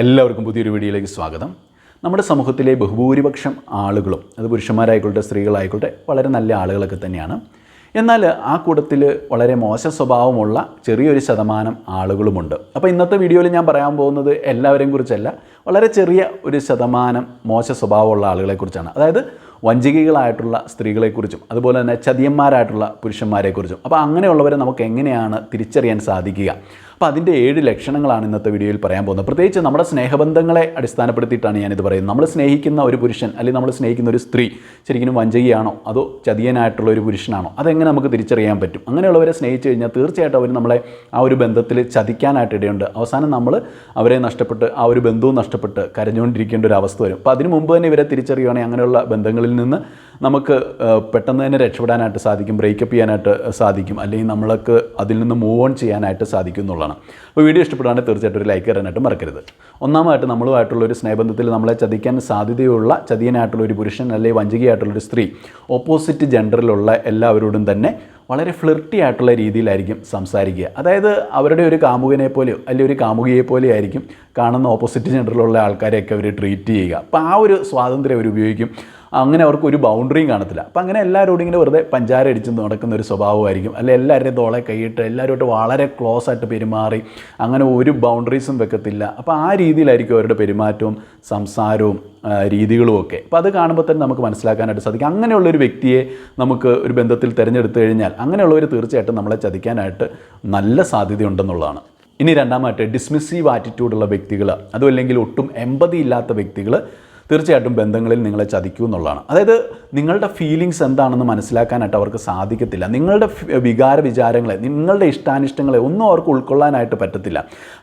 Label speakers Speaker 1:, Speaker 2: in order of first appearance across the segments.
Speaker 1: എല്ലാവർക്കും പുതിയൊരു വീഡിയോയിലേക്ക് സ്വാഗതം. നമ്മുടെ സമൂഹത്തിലെ ബഹുഭൂരിപക്ഷം ആളുകളും അത് പുരുഷന്മാരായിക്കോട്ടെ സ്ത്രീകളായിക്കോട്ടെ വളരെ നല്ല ആളുകളൊക്കെ തന്നെയാണ്. എന്നാൽ ആ കൂട്ടത്തിൽ വളരെ മോശ സ്വഭാവമുള്ള ചെറിയൊരു ശതമാനം ആളുകളുമുണ്ട്. അപ്പോൾ ഇന്നത്തെ വീഡിയോയിൽ ഞാൻ പറയാൻ പോകുന്നത് എല്ലാവരെയും കുറിച്ചല്ല വളരെ ചെറിയ ഒരു ശതമാനം മോശ സ്വഭാവമുള്ള ആളുകളെക്കുറിച്ചാണ്. അതായത് വഞ്ചികകളായിട്ടുള്ള സ്ത്രീകളെക്കുറിച്ചും അതുപോലെ തന്നെ ചതിയന്മാരായിട്ടുള്ള പുരുഷന്മാരെക്കുറിച്ചും. അപ്പോൾ അങ്ങനെയുള്ളവരെ നമുക്ക് എങ്ങനെയാണ് തിരിച്ചറിയാൻ സാധിക്കുക? അപ്പോൾ അതിന്റെ ഏഴ് ലക്ഷണങ്ങളാണ് ഇന്നത്തെ വീഡിയോയിൽ പറയാൻ പോകുന്നത്. പ്രത്യേകിച്ച് നമ്മുടെ സ്നേഹബന്ധങ്ങളെ അടിസ്ഥാനപ്പെടുത്തിയിട്ടാണ് ഞാനിത് പറയുന്നത്. നമ്മൾ സ്നേഹിക്കുന്ന ഒരു പുരുഷൻ അല്ലെങ്കിൽ നമ്മൾ സ്നേഹിക്കുന്ന ഒരു സ്ത്രീ ശരിക്കും വഞ്ചകിയാണോ? അതോ ചതിയനായിട്ടുള്ള ഒരു പുരുഷനാണോ? അതെങ്ങനെ നമുക്ക് തിരിച്ചറിയാൻ പറ്റും? അങ്ങനെയുള്ളവരെ സ്നേഹിച്ചു കഴിഞ്ഞാൽ തീർച്ചയായിട്ടും അവർ നമ്മളെ ആ ഒരു ബന്ധത്തിൽ ചതിക്കാനായിട്ട് ഇടയുണ്ട്. അവസാനം നമ്മൾ അവരെ നഷ്ടപ്പെട്ട് ആ ഒരു ബന്ധവും നഷ്ടപ്പെട്ട് കരഞ്ഞുകൊണ്ടിരിക്കേണ്ട ഒരു അവസ്ഥ വരും. അപ്പോൾ അതിന് മുമ്പ് തന്നെ ഇവരെ തിരിച്ചറിയുകയാണെങ്കിൽ അങ്ങനെയുള്ള ബന്ധങ്ങളിൽ നിന്ന് നമുക്ക് പെട്ടെന്ന് തന്നെ രക്ഷപ്പെടാനായിട്ട് സാധിക്കും. ബ്രേക്കപ്പ് ചെയ്യാനായിട്ട് സാധിക്കും. അല്ലെങ്കിൽ നമ്മൾക്ക് അതിൽ നിന്ന് മൂവ് ഓൺ ചെയ്യാനായിട്ട് സാധിക്കും എന്നുള്ളതാണ്. അപ്പോൾ വീഡിയോ ഇഷ്ടപ്പെടുകയാണെങ്കിൽ തീർച്ചയായിട്ടും ഒരു ലൈക്ക് തരാനായിട്ട് മറക്കരുത്. ഒന്നാമതായിട്ട് നമ്മളുമായിട്ടുള്ള ഒരു സ്നേഹബന്ധത്തിൽ നമ്മളെ ചതിക്കാൻ സാധ്യതയുള്ള ചതിയനായിട്ടുള്ള ഒരു പുരുഷൻ അല്ലെങ്കിൽ വഞ്ചികയായിട്ടുള്ള ഒരു സ്ത്രീ ഓപ്പോസിറ്റ് ജെൻഡറിലുള്ള എല്ലാവരോടും തന്നെ വളരെ ഫ്ലിർട്ടി ആയിട്ടുള്ള രീതിയിലായിരിക്കും സംസാരിക്കുക. അതായത് അവരുടെ ഒരു കാമുകനെ പോലെയോ അല്ലെങ്കിൽ ഒരു കാമുകിയെ പോലെ ആയിരിക്കും കാണുന്ന ഓപ്പോസിറ്റ് ജെൻഡറിലുള്ള ആൾക്കാരെയൊക്കെ അവർ ട്രീറ്റ് ചെയ്യുക. അപ്പോൾ ആ ഒരു സ്വാതന്ത്ര്യം അവർ ഉപയോഗിക്കും. അങ്ങനെ അവർക്ക് ഒരു ബൗണ്ടറിയും കാണത്തില്ല. അപ്പം അങ്ങനെ എല്ലാവരോടും ഇങ്ങനെ വെറുതെ പഞ്ചാര അടിച്ച് നടക്കുന്ന ഒരു സ്വഭാവമായിരിക്കും. അല്ലെ എല്ലാവരുടെയും തോളെ കൈയിട്ട് എല്ലാവരുമായിട്ട് വളരെ ക്ലോസ് ആയിട്ട് പെരുമാറി അങ്ങനെ ഒരു ബൗണ്ടറീസും വെക്കത്തില്ല. അപ്പോൾ ആ രീതിയിലായിരിക്കും അവരുടെ പെരുമാറ്റവും സംസാരവും രീതികളും ഒക്കെ. അപ്പോൾ അത് കാണുമ്പോൾ തന്നെ നമുക്ക് മനസ്സിലാക്കാനായിട്ട് സാധിക്കും. അങ്ങനെയുള്ളൊരു വ്യക്തിയെ നമുക്ക് ഒരു ബന്ധത്തിൽ തിരഞ്ഞെടുത്തു കഴിഞ്ഞാൽ അങ്ങനെയുള്ളവർ തീർച്ചയായിട്ടും നമ്മളെ ചതിക്കാനായിട്ട് നല്ല സാധ്യതയുണ്ടെന്നുള്ളതാണ്. ഇനി രണ്ടാമത്തെ ഡിസ്മിസീവ് ആറ്റിറ്റ്യൂഡുള്ള വ്യക്തികൾ അതുമല്ലെങ്കിൽ ഒട്ടും എമ്പതി ഇല്ലാത്ത വ്യക്തികൾ തീർച്ചയായിട്ടും ബന്ധങ്ങളിൽ നിങ്ങളെ ചതിക്കൂ എന്നുള്ളതാണ്. അതായത് നിങ്ങളുടെ ഫീലിങ്സ് എന്താണെന്ന് മനസ്സിലാക്കാനായിട്ട് അവർക്ക് സാധിക്കത്തില്ല. നിങ്ങളുടെ വികാര വിചാരങ്ങളെ നിങ്ങളുടെ ഇഷ്ടാനിഷ്ടങ്ങളെ ഒന്നും അവർക്ക് ഉൾക്കൊള്ളാനായിട്ട് പറ്റത്തില്ല.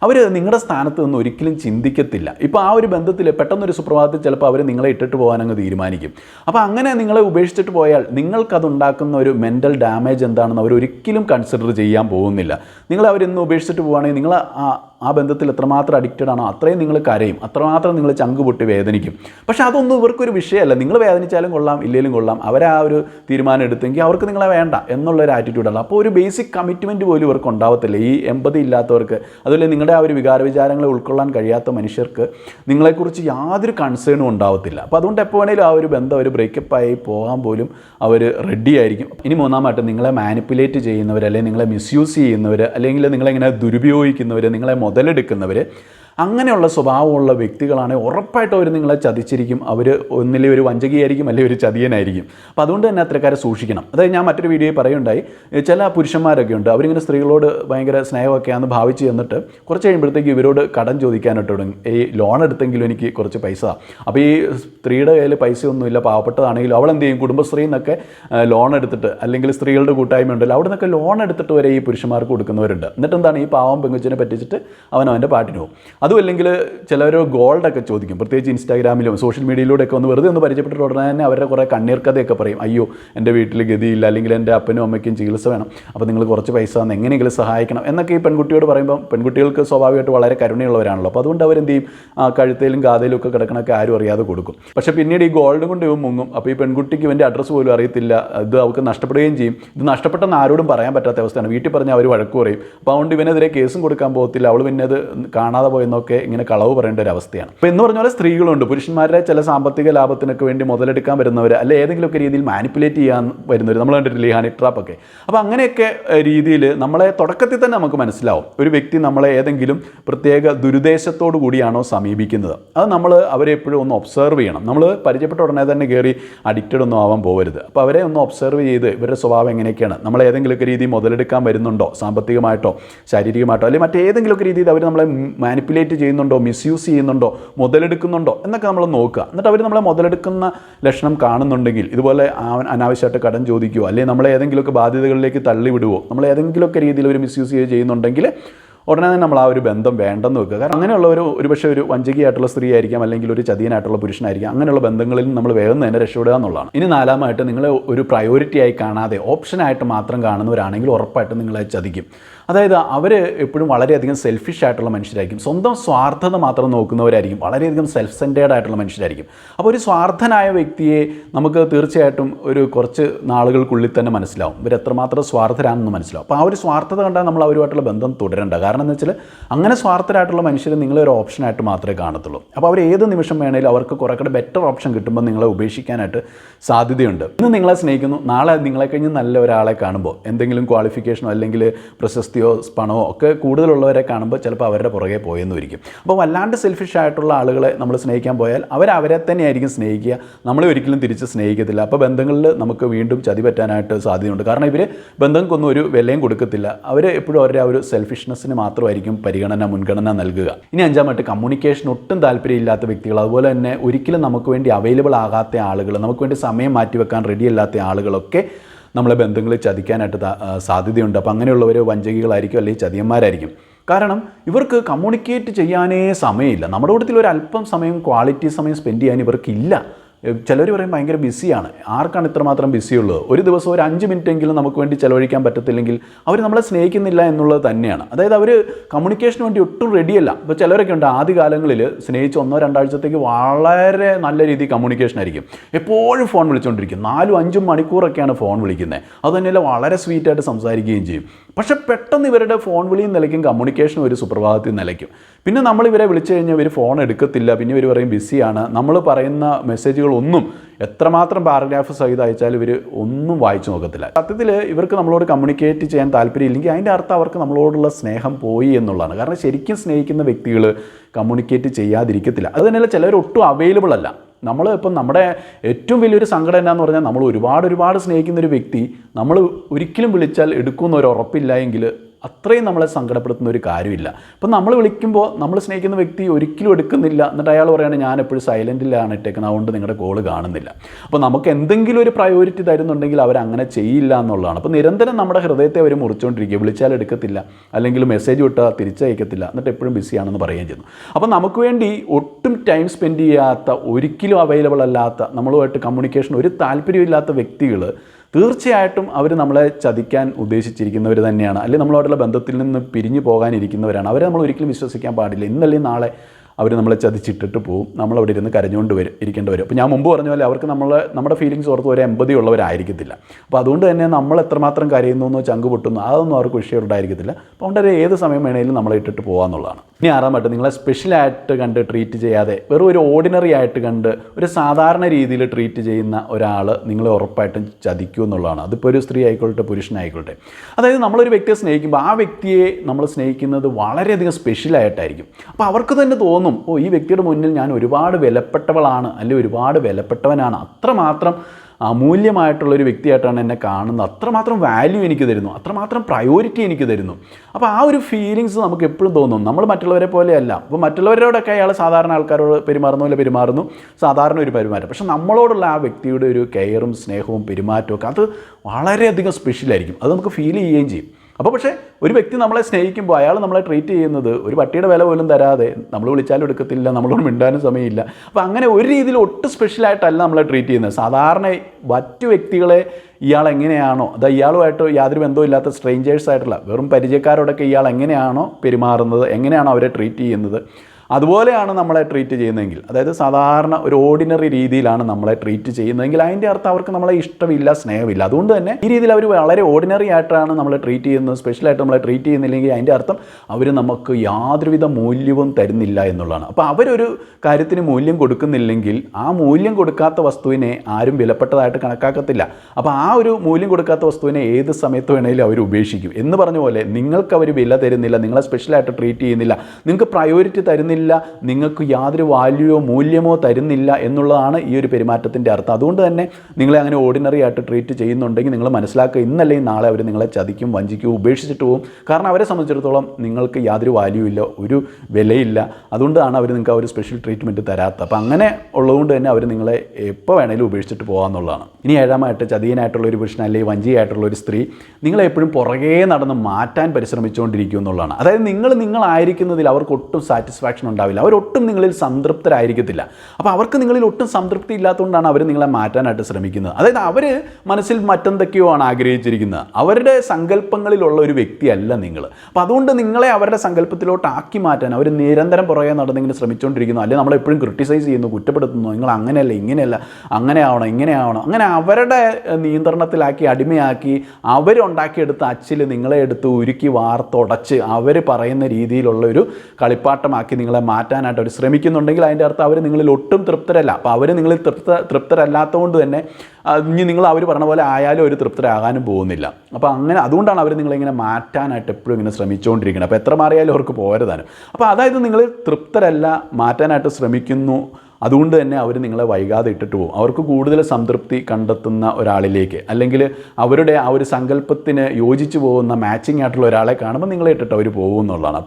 Speaker 1: അവർ നിങ്ങളുടെ സ്ഥാനത്ത് നിന്ന് ഒരിക്കലും ചിന്തിക്കത്തില്ല. ഇപ്പോൾ ആ ഒരു ബന്ധത്തിൽ പെട്ടെന്നൊരു സുപ്രഭാതത്തിൽ ചിലപ്പോൾ അവർ നിങ്ങളെ ഇട്ടിട്ട് പോകാനങ്ങ് തീരുമാനിക്കും. അപ്പോൾ അങ്ങനെ നിങ്ങളെ ഉപേക്ഷിച്ചിട്ട് പോയാൽ നിങ്ങൾക്കതുണ്ടാക്കുന്ന ഒരു മെന്റൽ ഡാമേജ് എന്താണെന്ന് അവർ ഒരിക്കലും കൺസിഡർ ചെയ്യാൻ പോകുന്നില്ല. നിങ്ങൾ അവരിന്ന് ഉപേക്ഷിച്ചിട്ട് പോവുകയാണെങ്കിൽ നിങ്ങൾ ആ ബന്ധത്തിൽ എത്രമാത്രം അഡിക്റ്റഡ് ആണോ അത്രയും നിങ്ങൾ കരയും. അത്രമാത്രം നിങ്ങൾ ചങ്ക് പൊട്ടി വേദനിക്കും. പക്ഷേ അതൊന്നും ഇവർക്കൊരു വിഷയമല്ല. നിങ്ങൾ വേദനിച്ചാലും കൊള്ളാം ഇല്ലെങ്കിലും കൊള്ളാം. അവരാ ഒരു തീരുമാനം എടുത്തെങ്കിൽ അവർക്ക് നിങ്ങളെ വേണ്ട എന്നുള്ള എന്നുള്ളൊരു ആറ്റിറ്റ്യൂഡല്ല അപ്പോൾ ഒരു ബേസിക് കമ്മിറ്റ്മെന്റ് പോലും ഇവർക്ക് ഉണ്ടാവത്തില്ല. ഈ എമ്പതി ഇല്ലാത്തവർക്ക് അതുപോലെ നിങ്ങളുടെ ആ ഒരു വികാര വിചാരങ്ങളെ ഉൾക്കൊള്ളാൻ കഴിയാത്ത മനുഷ്യർക്ക് നിങ്ങളെക്കുറിച്ച് യാതൊരു കൺസേണും ഉണ്ടാവത്തില്ല. അപ്പോൾ അതുകൊണ്ട് എപ്പോൾ വേണേലും ആ ഒരു ബന്ധം അവർ ബ്രേക്കപ്പ് ആയി പോകാൻ പോലും അവർ റെഡി ആയിരിക്കും. ഇനി മൂന്നാമായിട്ട് നിങ്ങളെ മാനിപ്പുലേറ്റ് ചെയ്യുന്നവർ അല്ലെങ്കിൽ നിങ്ങളെ മിസ്യൂസ് ചെയ്യുന്നവർ അല്ലെങ്കിൽ നിങ്ങളെങ്ങനെ ദുരുപയോഗിക്കുന്നവർ നിങ്ങളെ മുതലെടുക്കുന്നവർ അങ്ങനെയുള്ള സ്വഭാവമുള്ള വ്യക്തികളാണ് ഉറപ്പായിട്ടും അവർ നിങ്ങളെ ചതിച്ചിരിക്കും. അവർ ഒന്നിലെ ഒരു വഞ്ചകിയായിരിക്കും അല്ലെങ്കിൽ ഒരു ചതിയനായിരിക്കും. അപ്പോൾ അതുകൊണ്ട് തന്നെ അത്തരക്കാരെ സൂക്ഷിക്കണം. അതായത് ഞാൻ മറ്റൊരു വീഡിയോയിൽ പറയുണ്ടായി ചില പുരുഷന്മാരൊക്കെ ഉണ്ട്. അവരിങ്ങനെ സ്ത്രീകളോട് ഭയങ്കര സ്നേഹമൊക്കെയാണെന്ന് ഭാവിച്ച് ചെന്നിട്ട് കുറച്ച് കഴിയുമ്പോഴത്തേക്ക് ഇവരോട് കടം ചോദിക്കാനായിട്ട് തുടങ്ങി. ഈ ലോൺ എടുത്തെങ്കിലും എനിക്ക് കുറച്ച് പൈസ അപ്പോൾ ഈ സ്ത്രീയുടെ കയ്യിൽ പൈസയൊന്നുമില്ല പാവപ്പെട്ടതാണെങ്കിലും അവൾ എന്ത് ചെയ്യും? കുടുംബശ്രീ എന്നൊക്കെ ലോൺ എടുത്തിട്ട് അല്ലെങ്കിൽ സ്ത്രീകളുടെ കൂട്ടായ്മ ഉണ്ടല്ലോ അവിടെ നിന്നൊക്കെ ലോൺ എടുത്തിട്ട് വരെ ഈ പുരുഷന്മാർക്ക് കൊടുക്കുന്നവരുണ്ട്. എന്നിട്ട് എന്താണ്? ഈ പാവം പെങ്കുച്ചിനെ പറ്റിച്ചിട്ട് അവൻ അവന്റെ പാട്ടിന് പോകും. അതും അല്ലെങ്കിൽ ചിലവർ ഗോൾഡൊക്കെ ചോദിക്കും. പ്രത്യേകിച്ച് ഇൻസ്റ്റാഗ്രാമിലും സോഷ്യൽ മീഡിയയിലൂടെയൊക്കെ ഒന്ന് വെറുതെ ഒന്ന് പരിചയപ്പെട്ടിട്ട് ഉടനെ തന്നെ അവരുടെ കുറേ കണ്ണീർ കഥയൊക്കെ പറയും. അയ്യോ എന്റെ വീട്ടിൽ ഗതിയില്ല. അല്ലെങ്കിൽ എന്റെ അപ്പനും അമ്മയ്ക്കും ചികിത്സ വേണം. അപ്പോൾ നിങ്ങൾ കുറച്ച് പൈസ തന്ന് എങ്ങനെയെങ്കിലും സഹായിക്കണം. എന്നൊക്കെ ഈ പെൺകുട്ടിയോട് പറയുമ്പോൾ പെൺകുട്ടികൾക്ക് സ്വാഭാവികമായിട്ട് വളരെ കരുണയുള്ളവരാണല്ലോ. അപ്പോൾ അതുകൊണ്ട് അവരെന്ത് ചെയ്യും? കഴുത്തേലും കാതയിലും ഒക്കെ ആരും അറിയാതെ കൊടുക്കും. പക്ഷേ പിന്നീട് ഈ ഗോൾഡ് കൊണ്ട് ഇവൻ മുങ്ങും. അപ്പോൾ ഈ പെൺകുട്ടിക്ക് ഇവന്റെ അഡ്രസ്സ് പോലും അറിയത്തില്ല. ഇത് അവർക്ക് നഷ്ടപ്പെടുകയും ചെയ്യും. ഇത് നഷ്ടപ്പെട്ടെന്ന് ആരോടും പറയാൻ പറ്റാത്ത അവസ്ഥയാണ്. വീട്ടിൽ പറഞ്ഞാൽ അവർ വഴക്ക് പറയും. അപ്പോൾ അതുകൊണ്ട് ഇവനെതിരെ കേസും കൊടുക്കാൻ പോകത്തില്ല. അവൾ പിന്നെ അത് കാണാതെ പോയെന്നൊക്കെ ഇങ്ങനെ കളവ് പറയേണ്ട ഒരു അവസ്ഥയാണ്. അപ്പോൾ എന്ന് പറഞ്ഞാൽ സ്ത്രീകളുണ്ട്. പുരുഷന്മാരുടെ ചില സാമ്പത്തിക ലാഭത്തിനൊക്കെ വേണ്ടി മുതലെടുക്കാൻ വരുന്നവർ അല്ലെ ഏതെങ്കിലുമൊക്കെ രീതിയിൽ മാനിപ്പുലേറ്റ് ചെയ്യാൻ വരുന്നവർ നമ്മൾ കണ്ടിട്ടില്ലേ ഹണി ട്രാപ്പ് ഒക്കെ. അപ്പോൾ അങ്ങനെയൊക്കെ രീതിയിൽ നമ്മളെ തുടക്കത്തിൽ തന്നെ നമുക്ക് മനസ്സിലാവും. ഒരു വ്യക്തി നമ്മളെ ഏതെങ്കിലും പ്രത്യേക ദുരുദ്ദേശത്തോടു കൂടിയാണോ സമീപിക്കുന്നത്. അത് നമ്മൾ അവരെ എപ്പോഴും ഒന്ന് ഒബ്സർവ് ചെയ്യണം. നമ്മൾ പരിചയപ്പെട്ട ഉടനെ തന്നെ കയറി അഡിക്റ്റഡ് ഒന്നും ആവാൻ പോകരുത് അപ്പോൾ അവരെ ഒന്ന് ഒബ്സർവ് ചെയ്ത് ഇവരുടെ സ്വഭാവം എങ്ങനെയൊക്കെയാണ്. നമ്മൾ ഏതെങ്കിലുമൊക്കെ രീതിയിൽ മുതലെടുക്കാൻ വരുന്നുണ്ടോ? സാമ്പത്തികമായിട്ടോ ശാരീരികമായിട്ടോ അല്ലെങ്കിൽ മറ്റേതെങ്കിലുമൊക്കെ രീതിയിൽ അവർ നമ്മളെ മാനിപ്പുലേറ്റ് ചെയ്യുന്നുണ്ടോ മിസ്യൂസ് ചെയ്യുന്നുണ്ടോ മുതലെടുക്കുന്നുണ്ടോ എന്നൊക്കെ നമ്മൾ നോക്കുക. എന്നിട്ട് അവർ നമ്മളെ മുതലെടുക്കുന്ന ലക്ഷണം കാണുന്നുണ്ടെങ്കിൽ ഇതുപോലെ അനാവശ്യമായിട്ട് കടം ചോദിക്കുമോ അല്ലെങ്കിൽ നമ്മളെ ഏതെങ്കിലുമൊക്കെ ബാധ്യതകളിലേക്ക് തള്ളിവിടുവോ നമ്മൾ ഏതെങ്കിലുമൊക്കെ രീതിയിൽ ഒരു മിസ്യൂസ് ചെയ്യുന്നുണ്ടെങ്കിൽ ഉടനെ തന്നെ നമ്മൾ ആ ഒരു ബന്ധം വേണ്ടെന്ന് വെക്കുക. കാരണം അങ്ങനെയുള്ള ഒരു ഒരുപക്ഷെ ഒരു വഞ്ചകിയായിട്ടുള്ള സ്ത്രീ ആയിരിക്കാം അല്ലെങ്കിൽ ഒരു ചതിയനായിട്ടുള്ള പുരുഷനായിരിക്കാം. അങ്ങനെയുള്ള ബന്ധങ്ങളിൽ നമ്മൾ വേഗം തന്നെ രക്ഷപ്പെടുക എന്നുള്ളതാണ്. ഇനി നാലാമായിട്ട് നിങ്ങൾ ഒരു പ്രയോറിറ്റി ആയി കാണാതെ ഓപ്ഷനായിട്ട് മാത്രം കാണുന്നവരാണെങ്കിൽ ഉറപ്പായിട്ടും നിങ്ങളെ ചതിക്കും. അതായത് അവർ എപ്പോഴും വളരെയധികം സെൽഫിഷ് ആയിട്ടുള്ള മനുഷ്യരായിരിക്കും. സ്വന്തം സ്വാർത്ഥത മാത്രം നോക്കുന്നവരായിരിക്കും. വളരെയധികം സെൽഫ് സെന്റേഡ് ആയിട്ടുള്ള മനുഷ്യരായിരിക്കും. അപ്പോൾ ഒരു സ്വാർത്ഥനായ വ്യക്തിയെ നമുക്ക് തീർച്ചയായിട്ടും ഒരു കുറച്ച് നാളുകൾക്കുള്ളിൽ തന്നെ മനസ്സിലാവും. ഇവർ എത്രമാത്രം സ്വാർത്ഥരാണെന്ന് മനസ്സിലാവും. അപ്പോൾ ആ ഒരു സ്വാർത്ഥത കണ്ടാൽ നമ്മൾ അവരുമായിട്ടുള്ള ബന്ധം തുടരേണ്ട. കാരണം എന്ന് വെച്ചാൽ അങ്ങനെ സ്വാർത്ഥരായിട്ടുള്ള മനുഷ്യർ നിങ്ങളൊരു ഓപ്ഷനായിട്ട് മാത്രമേ കാണത്തുള്ളൂ. അപ്പോൾ അവർ ഏത് നിമിഷം വേണേലും അവർക്ക് കുറേ കൂടെ ബെറ്റർ ഓപ്ഷൻ കിട്ടുമ്പോൾ നിങ്ങളെ ഉപേക്ഷിക്കാനായിട്ട് സാധ്യതയുണ്ട്. ഇന്ന് നിങ്ങളെ സ്നേഹിക്കുന്നു. നാളെ നിങ്ങളെ കഴിഞ്ഞ് നല്ല ഒരാളെ കാണുമ്പോൾ എന്തെങ്കിലും ക്വാളിഫിക്കേഷനോ അല്ലെങ്കിൽ പ്രശസ്തിയോ പണമോ ഒക്കെ കൂടുതലുള്ളവരെ കാണുമ്പോൾ ചിലപ്പോൾ അവരുടെ പുറകെ പോയെന്ന് വരിക്കും അപ്പോൾ വല്ലാണ്ട് സെൽഫിഷ് ആയിട്ടുള്ള ആളുകളെ നമ്മൾ സ്നേഹിക്കാൻ പോയാൽ അവർ അവരെ തന്നെയായിരിക്കും സ്നേഹിക്കുക. നമ്മളെ ഒരിക്കലും തിരിച്ച് സ്നേഹിക്കത്തില്ല. അപ്പോൾ ബന്ധങ്ങളിൽ നമുക്ക് വീണ്ടും ചതി പറ്റാനായിട്ട് സാധ്യതയുണ്ട്. കാരണം ഇവർ ബന്ധങ്ങൾക്കൊന്നും ഒരു വിലയും കൊടുക്കത്തില്ല. അവർ എപ്പോഴും അവരുടെ ആ ഒരു സെൽഫിഷ്നെസ്സിന് മാത്രമായിരിക്കും പരിഗണന മുൻഗണന നൽകുക. ഇനി അഞ്ചാമത്തെ കമ്മ്യൂണിക്കേഷൻ ഒട്ടും താല്പര്യമില്ലാത്ത വ്യക്തികൾ അതുപോലെ തന്നെ ഒരിക്കലും നമുക്ക് വേണ്ടി അവൈലബിൾ ആകാത്ത ആളുകൾ നമുക്ക് വേണ്ടി സമയം മാറ്റിവെക്കാൻ റെഡി അല്ലാത്ത ആളുകളൊക്കെ നമ്മളെ ബന്ധങ്ങളിൽ ചതിക്കാനായിട്ട് സാധ്യതയുണ്ട്. അപ്പോൾ അങ്ങനെയുള്ളവർ വഞ്ചകികളായിരിക്കും അല്ലെങ്കിൽ ചതിയന്മാരായിരിക്കും. കാരണം ഇവർക്ക് കമ്മ്യൂണിക്കേറ്റ് ചെയ്യാനേ സമയമില്ല. നമ്മുടെ കൂട്ടത്തിൽ ഒരു അല്പം സമയം ക്വാളിറ്റി സമയം സ്പെൻഡ് ചെയ്യാൻ ഇവർക്കില്ല. ചിലർ പറയും ഭയങ്കര ബിസിയാണ്. ആർക്കാണ് ഇത്രമാത്രം ബിസിയുള്ളത്? ഒരു ദിവസം ഒരു അഞ്ച് മിനിറ്റ് എങ്കിലും നമുക്ക് വേണ്ടി ചിലവഴിക്കാൻ പറ്റത്തില്ലെങ്കിൽ അവർ നമ്മളെ സ്നേഹിക്കുന്നില്ല എന്നുള്ളത് തന്നെയാണ്. അതായത് അവർ കമ്മ്യൂണിക്കേഷന് വേണ്ടി ഒട്ടും റെഡിയല്ല ഇപ്പോൾ ചിലരൊക്കെ ഉണ്ട് ആദ്യ കാലങ്ങളിൽ സ്നേഹിച്ച് ഒന്നോ രണ്ടാഴ്ചത്തേക്ക് വളരെ നല്ല രീതി കമ്മ്യൂണിക്കേഷൻ ആയിരിക്കും. എപ്പോഴും ഫോൺ വിളിച്ചുകൊണ്ടിരിക്കും നാലും അഞ്ചും മണിക്കൂറൊക്കെയാണ് ഫോൺ വിളിക്കുന്നത് അത് തന്നെയല്ല വളരെ സ്വീറ്റായിട്ട് സംസാരിക്കുകയും ചെയ്യും. പക്ഷെ പെട്ടെന്ന് ഇവരുടെ ഫോൺ വിളിയും നിലയ്ക്കും കമ്മ്യൂണിക്കേഷൻ ഒരു സുപ്രഭാതത്തിൽ നിലയ്ക്കും. പിന്നെ നമ്മൾ ഇവരെ വിളിച്ചു കഴിഞ്ഞാൽ ഇവർ ഫോൺ എടുക്കത്തില്ല പിന്നെ ഇവർ പറയും ബിസിയാണ്. നമ്മൾ പറയുന്ന മെസ്സേജുകളൊന്നും എത്രമാത്രം പാരഗ്രാഫ് സഹിതം അയച്ചാലും ഇവർ ഒന്നും വായിച്ചു നോക്കത്തില്ല. സത്യത്തിൽ ഇവർക്ക് നമ്മളോട് കമ്മ്യൂണിക്കേറ്റ് ചെയ്യാൻ താല്പര്യമില്ലെങ്കിൽ അതിന്റെ അർത്ഥം അവർക്ക് നമ്മളോടുള്ള സ്നേഹം പോയി എന്നുള്ളതാണ്. കാരണം ശരിക്കും സ്നേഹിക്കുന്ന വ്യക്തികൾ കമ്മ്യൂണിക്കേറ്റ് ചെയ്യാതിരിക്കത്തില്ല. അത് തന്നെയല്ല ചിലർ ഒട്ടും അവൈലബിൾ അല്ല. നമ്മൾ ഇപ്പം നമ്മുടെ ഏറ്റവും വലിയൊരു സങ്കടം എന്നാന്ന് പറഞ്ഞാൽ നമ്മൾ ഒരുപാട് ഒരുപാട് സ്നേഹിക്കുന്ന ഒരു വ്യക്തി നമ്മൾ ഒരിക്കലും വിളിച്ചാൽ എടുക്കുമെന്ന് ഒരു ഉറപ്പില്ല എങ്കിൽ അത്രയും നമ്മളെ സങ്കടപ്പെടുത്തുന്ന ഒരു കാര്യമില്ല. അപ്പം നമ്മൾ വിളിക്കുമ്പോൾ നമ്മൾ സ്നേഹിക്കുന്ന വ്യക്തി ഒരിക്കലും എടുക്കുന്നില്ല. എന്നിട്ട് അയാൾ പറയുകയാണ് ഞാൻ എപ്പോഴും സൈലന്റിലാണ് ഇട്ടേക്കുന്നത്. അതുകൊണ്ട് നിങ്ങളുടെ കോൾ കാണുന്നില്ല. അപ്പോൾ നമുക്ക് എന്തെങ്കിലും ഒരു പ്രയോറിറ്റി തരുന്നുണ്ടെങ്കിൽ അവർ അങ്ങനെ ചെയ്യില്ല എന്നുള്ളതാണ്. അപ്പോൾ നിരന്തരം നമ്മുടെ ഹൃദയത്തെ അവർ മുറിച്ചുകൊണ്ടിരിക്കുക വിളിച്ചാൽ എടുക്കത്തില്ല. അല്ലെങ്കിൽ മെസ്സേജ് വിട്ടാൽ തിരിച്ചയക്കത്തില്ല. എന്നിട്ട് എപ്പോഴും ബിസിയാണെന്ന് പറയുകയും ചെയ്യുന്നു. അപ്പോൾ നമുക്ക് വേണ്ടി ഒട്ടും ടൈം സ്പെൻഡ് ചെയ്യാത്ത ഒരിക്കലും അവൈലബിൾ അല്ലാത്ത നമ്മളുമായിട്ട് കമ്മ്യൂണിക്കേഷൻ ഒരു താല്പര്യമില്ലാത്ത വ്യക്തികൾ തീർച്ചയായിട്ടും അവർ നമ്മളെ ചതിക്കാൻ ഉദ്ദേശിച്ചിരിക്കുന്നവർ തന്നെയാണ്. അല്ലെങ്കിൽ നമ്മളോടുള്ള ബന്ധത്തിൽ നിന്ന് പിരിഞ്ഞു പോകാനിരിക്കുന്നവരാണ്. അവരെ നമ്മൾ ഒരിക്കലും വിശ്വസിക്കാൻ പാടില്ല. ഇന്നല്ലെങ്കിൽ നാളെ അവർ നമ്മളെ ചതിച്ചിട്ടിട്ട് പോവും. നമ്മളവിടെ ഇരുന്ന് കരഞ്ഞുകൊണ്ട് വരും ഇരിക്കേണ്ടി വരും. അപ്പോൾ ഞാൻ മുമ്പ് പറഞ്ഞ പോലെ അവർക്ക് നമ്മൾ നമ്മുടെ ഫീലിങ്സ് ഓർത്ത് ഒരു എമ്പതി ഉള്ളവരായിരിക്കത്തില്ല. അപ്പോൾ അതുകൊണ്ട് തന്നെ നമ്മൾ എത്രമാത്രം കരയുന്നു ചങ്ക് പൊട്ടുന്നു അതൊന്നും അവർക്ക് വിഷയം ഉണ്ടായിരിക്കത്തില്ല. അപ്പോൾ അതുകൊണ്ട് ഏത് സമയം വേണേലും നമ്മളെ ഇട്ടിട്ട് പോകാമെന്നുള്ളതാണ് ഇനി ആറാൻ പറ്റും നിങ്ങളെ സ്പെഷ്യലായിട്ട് കണ്ട് ട്രീറ്റ് ചെയ്യാതെ വെറും ഒരു ഓർഡിനറി ആയിട്ട് കണ്ട് ഒരു സാധാരണ രീതിയിൽ ട്രീറ്റ് ചെയ്യുന്ന ഒരാൾ നിങ്ങളെ ഉറപ്പായിട്ടും ചതിക്കൂ എന്നുള്ളതാണ്. അതിപ്പോൾ ഒരു സ്ത്രീ ആയിക്കോട്ടെ പുരുഷനായിക്കോട്ടെ. അതായത് നമ്മളൊരു വ്യക്തിയെ സ്നേഹിക്കുമ്പോൾ ആ വ്യക്തിയെ നമ്മൾ സ്നേഹിക്കുന്നത് വളരെയധികം സ്പെഷ്യലായിട്ടായിരിക്കും അപ്പോൾ അവർക്ക് തന്നെ തോന്നും ഓ ഈ വ്യക്തിയുടെ മുന്നിൽ ഞാൻ ഒരുപാട് വിലപ്പെട്ടവളാണ് അല്ലെങ്കിൽ ഒരുപാട് വിലപ്പെട്ടവനാണ്. അത്രമാത്രം അമൂല്യമായിട്ടുള്ളൊരു വ്യക്തിയായിട്ടാണ് എന്നെ കാണുന്നത്. അത്രമാത്രം വാല്യൂ എനിക്ക് തരുന്നു. അത്രമാത്രം പ്രയോറിറ്റി എനിക്ക് തരുന്നു. അപ്പോൾ ആ ഒരു ഫീലിങ്സ് നമുക്ക് എപ്പോഴും തോന്നും. നമ്മൾ മറ്റുള്ളവരെ പോലെയല്ല. അപ്പോൾ മറ്റുള്ളവരോടൊക്കെ അയാൾ സാധാരണ ആൾക്കാരോട് പെരുമാറുന്ന പോലെ പെരുമാറുന്നു. സാധാരണ ഒരു പെരുമാറ്റം. പക്ഷെ നമ്മളോടുള്ള ആ വ്യക്തിയുടെ ഒരു കെയറും സ്നേഹവും പെരുമാറ്റവും ഒക്കെ അത് വളരെയധികം സ്പെഷ്യലായിരിക്കും അത് നമുക്ക് ഫീൽ ചെയ്യുകയും ചെയ്യും. അപ്പോൾ പക്ഷേ ഒരു വ്യക്തി നമ്മളെ സ്നേഹിക്കുമ്പോൾ അയാൾ നമ്മളെ ട്രീറ്റ് ചെയ്യുന്നത് ഒരു പട്ടിയുടെ വില പോലും തരാതെ നമ്മൾ വിളിച്ചാലും എടുക്കത്തില്ല നമ്മളോട് മിണ്ടാനും സമയമില്ല. അപ്പോൾ അങ്ങനെ ഒരു രീതിയിൽ ഒട്ടും സ്പെഷ്യലായിട്ടല്ല നമ്മളെ ട്രീറ്റ് ചെയ്യുന്നത്. സാധാരണ മറ്റു വ്യക്തികളെ ഇയാൾ എങ്ങനെയാണോ അതാ ഇയാളുമായിട്ട് യാതൊരു ബന്ധവും ഇല്ലാത്ത സ്ട്രേഞ്ചേഴ്സ് ആയിട്ടുള്ള വെറും പരിചയക്കാരോടൊക്കെ ഇയാൾ എങ്ങനെയാണോ പെരുമാറുന്നത് എങ്ങനെയാണോ അവരെ ട്രീറ്റ് ചെയ്യുന്നത്. അതുപോലെയാണ് നമ്മളെ ട്രീറ്റ് ചെയ്യുന്നതെങ്കിൽ. അതായത് സാധാരണ ഒരു ഓർഡിനറി രീതിയിലാണ് നമ്മളെ ട്രീറ്റ് ചെയ്യുന്നതെങ്കിൽ അതിന്റെ അർത്ഥം അവർക്ക് നമ്മളെ ഇഷ്ടമില്ല സ്നേഹമില്ല. അതുകൊണ്ട് തന്നെ ഈ രീതിയിൽ അവർ വളരെ ഓർഡിനറി ആയിട്ടാണ് നമ്മളെ ട്രീറ്റ് ചെയ്യുന്നത് സ്പെഷ്യലായിട്ട് നമ്മളെ ട്രീറ്റ് ചെയ്യുന്നില്ലെങ്കിൽ അതിന്റെ അർത്ഥം അവർ നമുക്ക് യാതൊരുവിധ മൂല്യവും തരുന്നില്ല എന്നുള്ളതാണ്. അപ്പോൾ അവരൊരു കാര്യത്തിന് മൂല്യം കൊടുക്കുന്നില്ലെങ്കിൽ ആ മൂല്യം കൊടുക്കാത്ത വസ്തുവിനെ ആരും വിലപ്പെട്ടതായിട്ട് കണക്കാക്കത്തില്ല. അപ്പോൾ ആ ഒരു മൂല്യം കൊടുക്കാത്ത വസ്തുവിനെ ഏത് സമയത്ത് വേണമെങ്കിലും അവർ ഉപേക്ഷിക്കും. എന്ന് പറഞ്ഞ പോലെ നിങ്ങൾക്ക് അവർ വില തരുന്നില്ല നിങ്ങളെ സ്പെഷ്യലായിട്ട് ട്രീറ്റ് ചെയ്യുന്നില്ല നിങ്ങൾക്ക് പ്രയോറിറ്റി തരുന്നില്ല നിങ്ങൾക്ക് യാതൊരു വാല്യൂയോ മൂല്യമോ തരുന്നില്ല എന്നുള്ളതാണ് ഈ ഒരു പെരുമാറ്റത്തിന്റെ അർത്ഥം. അതുകൊണ്ട് തന്നെ നിങ്ങളെ അങ്ങനെ ഓർഡിനറി ആയിട്ട് ട്രീറ്റ് ചെയ്യുന്നുണ്ടെങ്കിൽ നിങ്ങൾ മനസ്സിലാക്കുക ഇന്നല്ലെങ്കിൽ നാളെ അവർ നിങ്ങളെ ചതിക്കും വഞ്ചിക്കും ഉപേക്ഷിച്ചിട്ട് പോകും. കാരണം അവരെ സംബന്ധിച്ചിടത്തോളം നിങ്ങൾക്ക് യാതൊരു വാല്യൂ ഇല്ല ഒരു വിലയില്ല. അതുകൊണ്ടാണ് അവർ നിങ്ങൾക്ക് ഒരു സ്പെഷ്യൽ ട്രീറ്റ്മെന്റ് തരാത്തത്. അപ്പം അങ്ങനെ ഉള്ളതുകൊണ്ട് തന്നെ അവർ നിങ്ങളെ എപ്പോൾ വേണേലും ഉപേക്ഷിച്ചിട്ട് പോകാമെന്നുള്ളതാണ് ഇനി ഏഴാമായിട്ട് ചതിയനായിട്ടുള്ള ഒരു പുരുഷൻ അല്ലെങ്കിൽ വഞ്ചിയായിട്ടുള്ള ഒരു സ്ത്രീ നിങ്ങളെ എപ്പോഴും പുറകേ നടന്ന് മാറ്റാൻ പരിശ്രമിച്ചുകൊണ്ടിരിക്കും എന്നുള്ളതാണ്. അതായത് നിങ്ങൾ നിങ്ങളായിരിക്കുന്നതിൽ അവർക്ക് ഒട്ടും സാറ്റിസ്ഫാക്ഷൻ ഉണ്ടാവില്ല. അവരൊട്ടും നിങ്ങളിൽ സംതൃപ്തരായിരിക്കത്തില്ല. അപ്പോൾ അവർക്ക് നിങ്ങളിൽ ഒട്ടും സംതൃപ്തി ഇല്ലാത്തതുകൊണ്ടാണ് അവർ നിങ്ങളെ മാറ്റാനായിട്ട് ശ്രമിക്കുന്നത്. അതായത് അവർ മനസ്സിൽ മറ്റെന്തൊക്കെയോ ആണ് ആഗ്രഹിച്ചിരിക്കുന്നത്. അവരുടെ സങ്കല്പങ്ങളിലുള്ള ഒരു വ്യക്തിയല്ല നിങ്ങൾ. അപ്പോൾ അതുകൊണ്ട് നിങ്ങളെ അവരുടെ സങ്കല്പത്തിലോട്ട് ആക്കി മാറ്റാൻ അവർ നിരന്തരം പുറകെ നടന്നിങ്ങനെ ശ്രമിച്ചുകൊണ്ടിരിക്കുന്നു അല്ലെങ്കിൽ നമ്മളെപ്പോഴും ക്രിട്ടിസൈസ് ചെയ്യുന്നു കുറ്റപ്പെടുത്തുന്നു. നിങ്ങൾ അങ്ങനെയല്ല ഇങ്ങനെയല്ല അങ്ങനെ ആവണം ഇങ്ങനെ ആവണം. അങ്ങനെ അവരുടെ നിയന്ത്രണത്തിലാക്കി അടിമയാക്കി അവരുണ്ടാക്കിയെടുത്ത അച്ചിൽ നിങ്ങളെ എടുത്ത് ഉരുക്കി വാർത്തുടച്ച് അവർ പറയുന്ന രീതിയിലുള്ള ഒരു കളിപ്പാട്ടമാക്കി നിങ്ങളെ മാറ്റാനായിട്ട് അവർ ശ്രമിക്കുന്നുണ്ടെങ്കിൽ അതിന്റെ അർത്ഥം അവർ നിങ്ങളിൽ ഒട്ടും തൃപ്തരല്ല. അപ്പോൾ അവർ നിങ്ങളിൽ തൃപ്ത തൃപ്തരല്ലാത്തതുകൊണ്ട് തന്നെ ഇനി നിങ്ങൾ അവർ പറഞ്ഞ പോലെ ആയാലും ഒരു തൃപ്തരാകാനും പോകുന്നില്ല. അപ്പോൾ അങ്ങനെ അതുകൊണ്ടാണ് അവർ നിങ്ങളിങ്ങനെ മാറ്റാനായിട്ട് എപ്പോഴും ഇങ്ങനെ ശ്രമിച്ചുകൊണ്ടിരിക്കുന്നത്. അപ്പോൾ എത്ര മാറിയാലും അവർക്ക് പോരുതാനും അപ്പോൾ അതായത് നിങ്ങൾ തൃപ്തരല്ല മാറ്റാനായിട്ട് ശ്രമിക്കുന്നു അതുകൊണ്ട് തന്നെ അവർ നിങ്ങളെ വൈകാതെ ഇട്ടിട്ട് പോകും. അവർക്ക് കൂടുതൽ സംതൃപ്തി കണ്ടെത്തുന്ന ഒരാളിലേക്ക് അല്ലെങ്കിൽ അവരുടെ ആ ഒരു സങ്കല്പത്തിന് യോജിച്ച് പോകുന്ന മാച്ചിങ് ആയിട്ടുള്ള ഒരാളെ കാണുമ്പോൾ നിങ്ങളെ ഇട്ടിട്ട് അവർ പോകും എന്നുള്ളതാണ്.